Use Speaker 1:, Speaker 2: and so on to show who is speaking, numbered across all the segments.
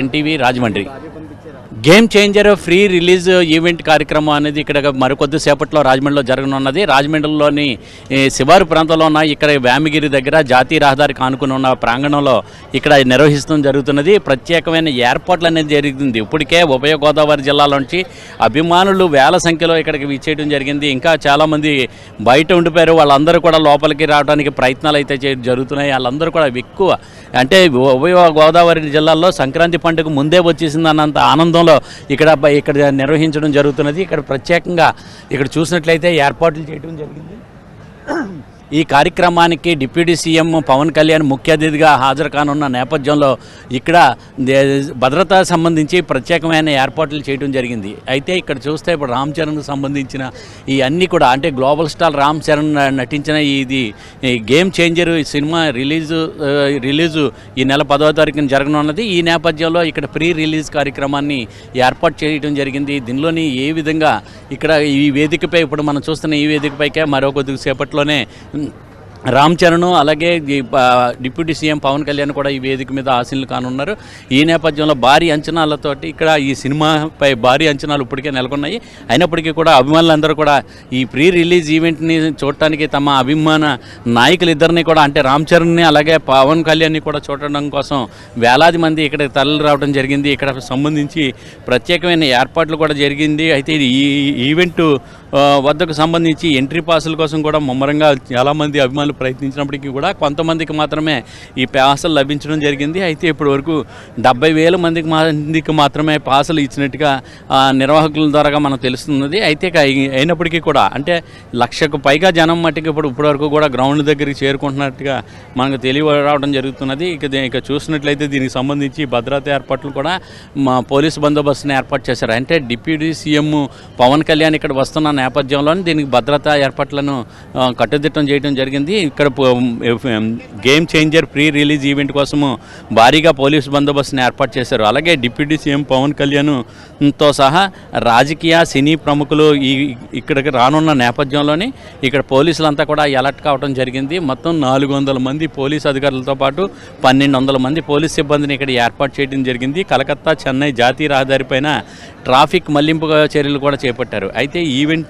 Speaker 1: NTV Rajahmundry game changer pre release event కార్యక్రమం అనేది ఇక్కడ మరికొద్ది సేపట్లో రాజమండ్రిలో జరగనున్నది. రాజమండ్రిలోని శివారు ప్రాంతంలో ఉన్న ఇక్కడ వ్యామిగిరి దగ్గర జాతీయ రహదారికి ఆనుకుని ఉన్న ప్రాంగణంలో ఇక్కడ నిర్వహిస్తూ జరుగుతున్నది. ప్రత్యేకమైన ఏర్పాట్లు అనేది జరుగుతుంది ఇప్పటికే ఉభయ గోదావరి జిల్లాలోంచి అభిమానులు వేల సంఖ్యలో ఇక్కడికి విచ్చేయడం జరిగింది. ఇంకా చాలామంది బయట ఉండిపోయారు. వాళ్ళందరూ కూడా లోపలికి రావడానికి ప్రయత్నాలు అయితే జరుగుతున్నాయి. వాళ్ళందరూ కూడా ఎక్కువ అంటే ఉభయ గోదావరి జిల్లాలో సంక్రాంతి పండుగ ముందే వచ్చేసింది అన్నంత ఆనందంలో ఇక్కడ ఇక్కడ నిర్వహించడం జరుగుతున్నది. ఇక్కడ ప్రత్యేకంగా ఇక్కడ చూసినట్లయితే ఏర్పాట్లు చేయడం జరిగింది. ఈ కార్యక్రమానికి డిప్యూటీ సీఎం పవన్ కళ్యాణ్ ముఖ్య అతిథిగా హాజరు కానున్న నేపథ్యంలో ఇక్కడ భద్రత సంబంధించి ప్రత్యేకమైన ఏర్పాట్లు చేయడం జరిగింది. అయితే ఇక్కడ చూస్తే ఇప్పుడు రామ్ చరణ్కు సంబంధించిన ఈ అన్నీ కూడా అంటే గ్లోబల్ స్టార్ రామ్ చరణ్ నటించిన ఇది ఈ గేమ్ చేంజర్ ఈ సినిమా రిలీజు రిలీజు ఈ నెల పదవ తారీఖున జరగనున్నది. ఈ నేపథ్యంలో ఇక్కడ ప్రీ రిలీజ్ కార్యక్రమాన్ని ఏర్పాటు చేయడం జరిగింది. దీనిలోని ఏ విధంగా ఇక్కడ ఈ వేదికపై ఇప్పుడు మనం చూస్తున్న ఈ వేదికపైకే మరో కొద్ది సేపట్లోనే రామ్ చరణ్ అలాగే డిప్యూటీ సీఎం పవన్ కళ్యాణ్ కూడా ఈ వేదిక మీద ఆశీనులు కానున్నారు. ఈ నేపథ్యంలో భారీ అంచనాలతోటి ఇక్కడ ఈ సినిమాపై భారీ అంచనాలు ఇప్పటికే నెలకొన్నాయి. అయినప్పటికీ కూడా అభిమానులందరూ కూడా ఈ ప్రీ రిలీజ్ ఈవెంట్ని చూడటానికి తమ అభిమాన నాయకులు ఇద్దరిని కూడా అంటే రామ్ చరణ్ని అలాగే పవన్ కళ్యాణ్ని కూడా చూడడం కోసం వేలాది మంది ఇక్కడ తరలి రావడం జరిగింది. ఇక్కడ సంబంధించి ప్రత్యేకమైన ఏర్పాట్లు కూడా జరిగింది. అయితే ఈ ఈవెంట్ వద్దకు సంబంధించి ఎంట్రీ పాసుల కోసం కూడా ముమ్మరంగా చాలామంది అభిమానులు ప్రయత్నించినప్పటికీ కూడా కొంతమందికి మాత్రమే ఈ పాసులు లభించడం జరిగింది. అయితే ఇప్పటి వరకు డెబ్బై వేల మందికి మందికి మాత్రమే పాసులు ఇచ్చినట్టుగా నిర్వాహకుల ద్వారా మనకు తెలుస్తున్నది. అయితే ఇక అయినప్పటికీ కూడా అంటే లక్షకు పైగా జనం మట్టికి ఇప్పుడు ఇప్పటివరకు కూడా గ్రౌండ్ దగ్గరికి చేరుకుంటున్నట్టుగా మనకు తెలియరావడం జరుగుతున్నది. ఇక ఇక చూసినట్లయితే దీనికి సంబంధించి భద్రతా ఏర్పాట్లు కూడా మా పోలీస్ బందోబస్తుని ఏర్పాటు చేశారు. అంటే డిప్యూటీ సీఎం పవన్ కళ్యాణ్ ఇక్కడ వస్తున్న నేపథ్యంలోనే దీనికి భద్రతా ఏర్పాట్లను కట్టుదిట్టం చేయడం జరిగింది. ఇక్కడ పో- game changer pre release event కోసము భారీగా పోలీస్ బందోబస్తుని ఏర్పాటు చేశారు. అలాగే డిప్యూటీ సీఎం పవన్ కళ్యాణ్తో సహా రాజకీయ సినీ ప్రముఖులు ఈ ఇక్కడికి రానున్న నేపథ్యంలోని ఇక్కడ పోలీసులంతా కూడా అలర్ట్ కావడం జరిగింది. మొత్తం నాలుగు వందల మంది పోలీస్ అధికారులతో పాటు పన్నెండు వందల మంది పోలీస్ సిబ్బందిని ఇక్కడ ఏర్పాటు చేయడం జరిగింది. కలకత్తా చెన్నై జాతీయ రహదారిపైన ట్రాఫిక్ మళ్ళింపు చర్యలు కూడా చేపట్టారు. అయితే ఈవెంట్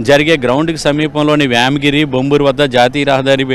Speaker 1: జరిగే గ్రౌండ్కి సమీపంలోని వ్యామగిరి బొంబూరు వద్ద జాతీయ రహదారి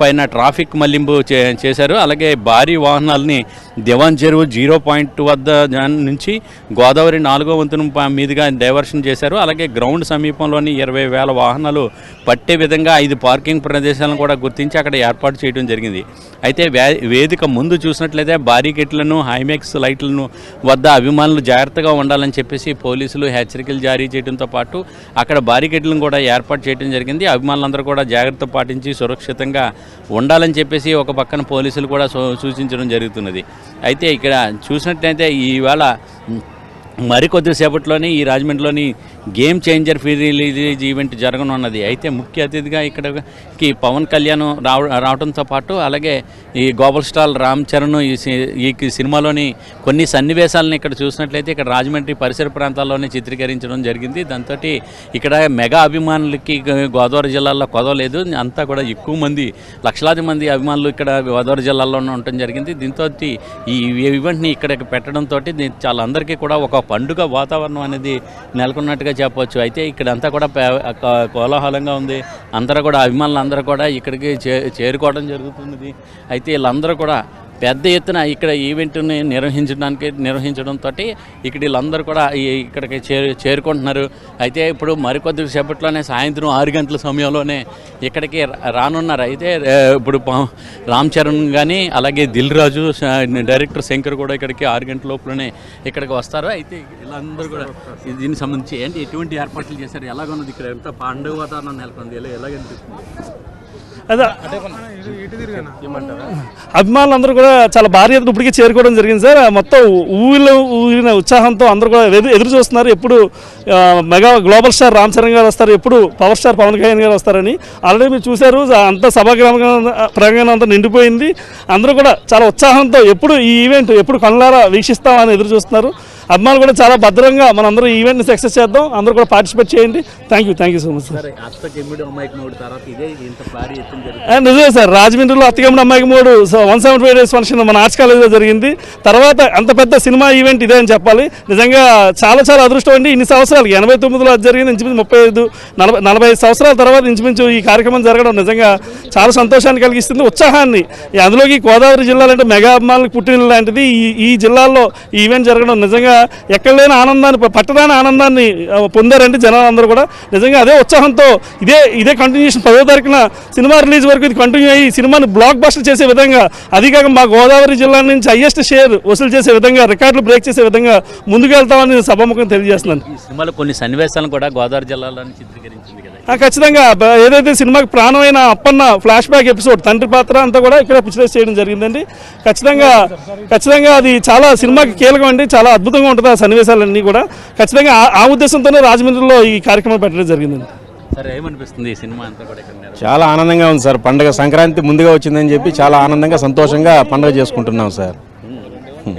Speaker 1: పైన ట్రాఫిక్ మళ్ళింపు చే చేశారు. అలాగే భారీ వాహనాలని దివాన్ చెరువు జీరో పాయింట్ వద్ద నుంచి గోదావరి నాలుగో వంతున మీదుగా డైవర్షన్ చేశారు. అలాగే గ్రౌండ్ సమీపంలోని ఇరవై వేల వాహనాలు పట్టే విధంగా ఐదు పార్కింగ్ ప్రదేశాలను కూడా గుర్తించి అక్కడ ఏర్పాటు చేయడం జరిగింది. అయితే వే- వేదిక ముందు చూసినట్లయితే బారీకెట్లను హైమెక్స్ లైట్లను వద్ద అభిమానులు జాగ్రత్తగా ఉండాలని చెప్పేసి పోలీసులు హెచ్చరికలు జారీ చేయడంతో పాటు అక్కడ బారీకెట్లను కూడా ఏర్పాటు చేయడం జరిగింది. అభిమానులందరూ కూడా జాగ్రత్త పాటించి సురక్షితంగా ఉండాలని చెప్పేసి ఒక పక్కన పోలీసులు కూడా సూ- సూచించడం జరుగుతున్నది. అయితే ఇక్కడ చూసినట్లయితే ఈవేళ మరికొద్దిసేపట్లోనే ఈ రాజమండ్రిలోని game changer pre release event జరగనున్నది. అయితే ముఖ్య అతిథిగా ఇక్కడికి పవన్ కళ్యాణ్ రావ రావడంతో పాటు అలాగే ఈ గోబల్ స్టాల్ రామ్ చరణ్ ఈ సి- ఈ సినిమాలోని కొన్ని సన్నివేశాలను ఇక్కడ చూసినట్లయితే ఇక్కడ రాజమండ్రి పరిసర ప్రాంతాల్లోనే చిత్రీకరించడం జరిగింది. దాంతో ఇక్కడ మెగా అభిమానులకి గోదావరి జిల్లాలో కొదవలేదు. అంతా కూడా ఎక్కువ మంది లక్షలాది మంది అభిమానులు ఇక్కడ గోదావరి జిల్లాలోనే ఉండటం జరిగింది. దీంతో ఈ ఈవెంట్ని ఇక్కడ పెట్టడంతో చాలా అందరికీ కూడా ఒక పండుగ వాతావరణం అనేది నెలకొన్నట్టుగా చెప్పవచ్చు అయితే ఇక్కడ అంతా కూడా పే- కోలాహలంగా ఉంది. అందరూ కూడా అభిమానులు అందరూ కూడా ఇక్కడికి చే చేరుకోవడం జరుగుతున్నది అయితే వీళ్ళందరూ కూడా పెద్ద ఎత్తున ఇక్కడ ఈవెంట్ని నిర్వహించడానికి నిర్వహించడంతో ఇక్కడ వీళ్ళందరూ కూడా ఇక్కడికి చేరు చేరుకుంటున్నారు. అయితే ఇప్పుడు మరికొద్ది సేపట్లోనే సాయంత్రం ఆరు గంటల సమయంలోనే ఇక్కడికి రానున్నారు. అయితే ఇప్పుడు రామ్ చరణ్ కానీ అలాగే దిల్ రాజు డైరెక్టర్ శంకర్ కూడా ఇక్కడికి ఆరు గంటల లోపలనే ఇక్కడికి వస్తారు. అయితే వీళ్ళందరూ కూడా దీనికి సంబంధించి ఏంటి ఎటువంటి ఏర్పాట్లు చేశారు? ఎలాగున్నది ఇక్కడ? ఎంత పండుగ వాతావరణం నెలకొంది? ఎలా ఎలాగనిపిస్తుంది?
Speaker 2: అదే. అభిమానులందరూ కూడా చాలా భారీ ఎత్తున ఇప్పటికే చేరుకోవడం జరిగింది సార్. మొత్తం ఊరిలో ఊరిన ఉత్సాహంతో అందరూ కూడా ఎదురు ఎదురు చూస్తున్నారు. ఎప్పుడు mega global star Ram Charan garu వస్తారు ఎప్పుడు పవర్ స్టార్ పవన్ కళ్యాణ్ గారు వస్తారని ఆల్రెడీ మీరు చూశారు. అంత సభాగ్రామ ప్రాంగణం అంతా నిండిపోయింది. అందరూ కూడా చాలా ఉత్సాహంతో ఎప్పుడు ఈ ఈవెంట్ ఎప్పుడు కళ్ళారా వీక్షిస్తామని ఎదురు చూస్తున్నారు. అభిమానులు కూడా చాలా భద్రంగా మనందరం ఈవెంట్ని సక్సెస్ చేద్దాం. అందరూ కూడా పార్టిసిపేట్ చేయండి. Thank you thank you so much sir నిజమే సార్ రాజమండ్రిలో అత్తగమ్మడి అమ్మాయికి మూడు one seventy five days function మన ఆర్ట్స్ కాలేజ్లో జరిగింది. తర్వాత అంత పెద్ద సినిమా ఈవెంట్ ఇదే అని చెప్పాలి. నిజంగా చాలా చాలా అదృష్టం అండి. ఇన్ని సంవత్సరాలు ఎనభై తొమ్మిదిలో అది జరిగింది ఇంచుమించు ముప్పై ఐదు నలభై నలభై ఐదు సంవత్సరాల తర్వాత ఇంచుమించు ఈ కార్యక్రమం జరగడం నిజంగా చాలా సంతోషాన్ని కలిగిస్తుంది ఉత్సాహాన్ని. అందులోకి గోదావరి జిల్లాలో అంటే మెగా అభిమానులకు పుట్టిన లాంటిది ఈ ఈ జిల్లాల్లో ఈ ఈవెంట్ జరగడం నిజంగా ఎక్కడ లేని ఆనందాన్ని పట్టదాని ఆనందాన్ని పొందారంటే జనాలు అందరూ కూడా నిజంగా అదే ఉత్సాహంతో ఇదే ఇదే కంటిన్యూషన్ పదో తారీఖున సినిమా రిలీజ్ వరకు ఇది కంటిన్యూ అయ్యి సినిమాని బ్లాక్ బస్టర్ చేసే విధంగా అది కాక మా గోదావరి జిల్లా నుంచి హైయెస్ట్ షేర్ వసూలు చేసే విధంగా రికార్డులు బ్రేక్ చేసే విధంగా ముందుకు వెళ్తామని సభాముఖం తెలియజేస్తున్నాను.
Speaker 1: ఈ సినిమాలో కొన్ని సన్నివేశాలను కూడా గోదావరి జిల్లాలో చిత్రీకరించింది.
Speaker 2: ఖచ్చితంగా. ఏదైతే సినిమాకి ప్రాణమైన అప్పన్న ఫ్లాష్ బ్యాక్ ఎపిసోడ్ తండ్రి పాత్ర అంతా కూడా ఇక్కడ పిక్చరైజ్ చేయడం జరిగిందండి. ఖచ్చితంగా ఖచ్చితంగా అది చాలా సినిమాకి కీలకం అండి. చాలా అద్భుతంగా ఉంటుంది ఆ సన్నివేశాలన్నీ కూడా. ఖచ్చితంగా ఆ- ఉద్దేశంతోనే రాజమండ్రిలో ఈ కార్యక్రమం పెట్టడం జరిగిందండి.
Speaker 1: సరే ఏమనిపిస్తుంది ఈ సినిమా అంతా కూడా ఇక్కడ నిర్వహించడం?
Speaker 3: చాలా ఆనందంగా ఉంది సార్. పండగ సంక్రాంతి ముందుగా వచ్చిందని చెప్పి చాలా ఆనందంగా సంతోషంగా పండగ చేసుకుంటున్నాం సార్.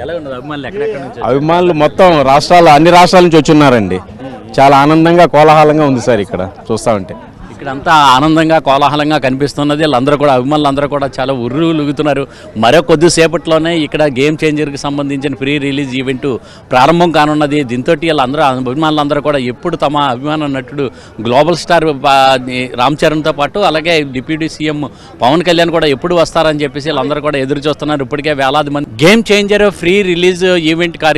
Speaker 1: ఎలా ఉన్నది అభిమానులు ఎక్కడెక్కడ నుంచి
Speaker 3: అభిమానులు మొత్తం రాష్ట్రాల అన్ని రాష్ట్రాల నుంచి వచ్చున్నారండి. చాలా ఆనందంగా కోలాహలంగా ఉంది సార్ ఇక్కడ చూస్తా ఉంటే.
Speaker 1: ఇక్కడంతా ఆనందంగా కోలాహలంగా కనిపిస్తున్నది. వీళ్ళందరూ కూడా అభిమానులు అందరూ కూడా చాలా ఉర్రులుగుతున్నారు. మరో కొద్దిసేపట్లోనే ఇక్కడ గేమ్ చేంజర్కి సంబంధించిన ప్రీ రిలీజ్ ఈవెంట్ ప్రారంభం కానున్నది. దీంతో వీళ్ళందరూ అభిమానులందరూ కూడా ఎప్పుడు తమ అభిమాన నటుడు గ్లోబల్ స్టార్ రామ్ చరణ్తో పాటు అలాగే డిప్యూటీ సీఎం పవన్ కళ్యాణ్ కూడా ఎప్పుడు వస్తారని చెప్పేసి వీళ్ళందరూ కూడా ఎదురు చూస్తున్నారు. ఇప్పటికే వేలాది మంది game changer pre release event కార్యక్రమం